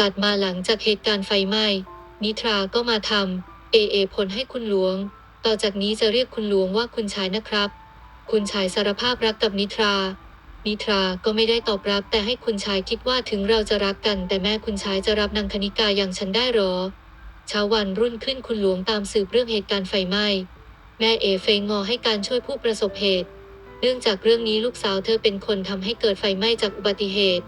ตัดมาหลังจากเหตุการณ์ไฟไหม้ นิทราก็มาทำเอเอผลให้คุณหลวง ต่อจากนี้จะเรียกคุณหลวงว่าคุณชายนะครับ คุณชายสารภาพรักกับนิทรา นิทราก็ไม่ได้ตอบรับ แต่ให้คุณชายคิดว่าถึงเราจะรักกัน แต่แม่คุณชายจะรับนางคณิกาอย่างฉันได้หรอเช้าวันรุ่นขึ้นคุณหลวงตามสืบเรื่องเหตุการณ์ไฟไหม้ แม่เอเฟงงอให้การช่วยผู้ประสบเหตุ เนื่องจากเรื่องนี้ลูกสาวเธอเป็นคนทำให้เกิดไฟไหม้จากอุบัติเหตุ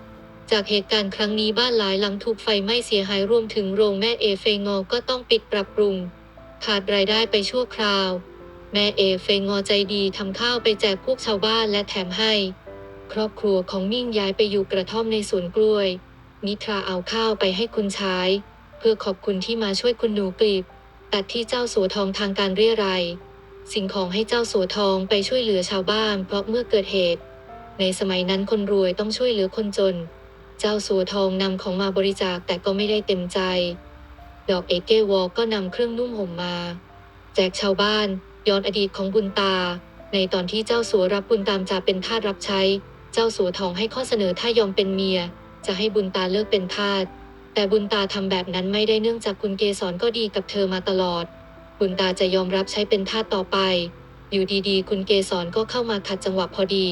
จากเหตุการณ์ครั้งนี้บ้านหลายหลังถูกไฟไหม้เสียหายรวมถึงโรงแม่เอเฟงอก็ต้องปิดปรับปรุง ขาดรายได้ไปชั่วคราว แม่เอเฟงอใจดีทำข้าวไปแจกพวกชาวบ้านและแถมให้ ครอบครัวของมิ่งย้ายไปอยู่กระท่อมในสวนกล้วย นิทราเอาข้าวไปให้คุณชายเพื่อขอบคุณที่มาช่วยคุณหนูกลีบตัดที่เจ้าสัวทองทางการเรียรัยสิ่งของให้เจ้าสัวทองไปช่วยเหลือชาวบ้าน เพราะเมื่อเกิดเหตุ ในสมัยนั้นคนรวยต้องช่วยเหลือคนจน เจ้าสัวทองนำของมาบริจาคแต่ก็ไม่ได้เต็มใจ ดอกเอเกวอก็นำเครื่องนุ่งห่มมา แจกชาวบ้านย้อนอดีตของบุญตา ในตอนที่เจ้าสัวรับบุญตามจะเป็นทาสรับใช้ เจ้าสัวทองให้ข้อเสนอถ้ายอมเป็นเมีย จะให้บุญตาเลิกเป็นทาสแต่บุญตาทำแบบนั้นไม่ได้เนื่องจากคุณเกสรก็ดีกับเธอมาตลอด บุญตาจะยอมรับใช้เป็นทาสต่อไป อยู่ดีๆ คุณเกสรก็เข้ามาขัดจังหวะพอดี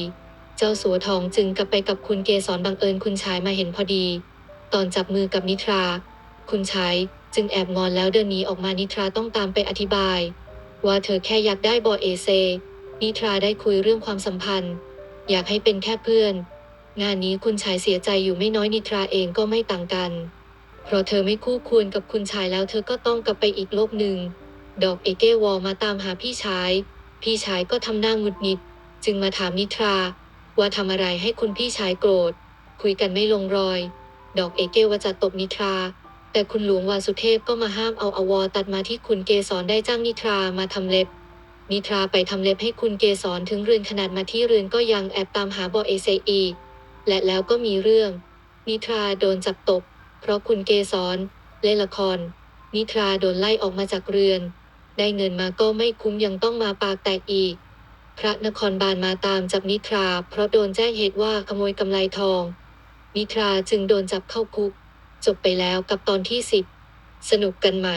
เจ้าสัวทองจึงกลับไปกับคุณเกสรบังเอิญคุณชายมาเห็นพอดี ตอนจับมือกับนิทรา คุณชายจึงแอบงอนแล้วเดินหนีออกมานิทราต้องตามไปอธิบาย ว่าเธอแค่อยากได้บอเอเซ นิทราได้คุยเรื่องความสัมพันธ์ อยากให้เป็นแค่เพื่อน งานนี้คุณชายเสียใจอยู่ไม่น้อยนิทราเองก็ไม่ต่างกัน เพราะเธอไม่คู่ควรกับคุณชายแล้วเธอก็ต้องกลับไปอีกโลกหนึ่ง ดอกเอเกวอลมาตามหาพี่ชาย พี่ชายก็ทำหน้าหงุดหงิด จึงมาถามนิทรา ว่าทำอะไรให้คุณพี่ชายโกรธ คุยกันไม่ลงรอย ดอกเอเกว่าจะตบนิทรา แต่คุณหลวงวาสุเทพก็มาห้ามเอาอวอตัดมาที่คุณเกสรได้จ้างนิทรามาทำเล็บ นิทราไปทำเล็บให้คุณเกสรถึงเรือนขนาดมาที่เรือนก็ยังแอบตามหาบอเอเซอีและแล้วก็มีเรื่อง นิทราโดนจับตบ เพราะคุณเกสรเล่นละคร นิทราโดนไล่ออกมาจากเรือน ได้เงินมาก็ไม่คุ้มยังต้องมาปากแตกอีก พระนครบาลมาตามจับนิทรา เพราะโดนแจ้งเหตุว่าขโมยกำไลทอง นิทราจึงโดนจับเข้าคุก จบไปแล้วกับตอนที่สิบสนุกกันไหม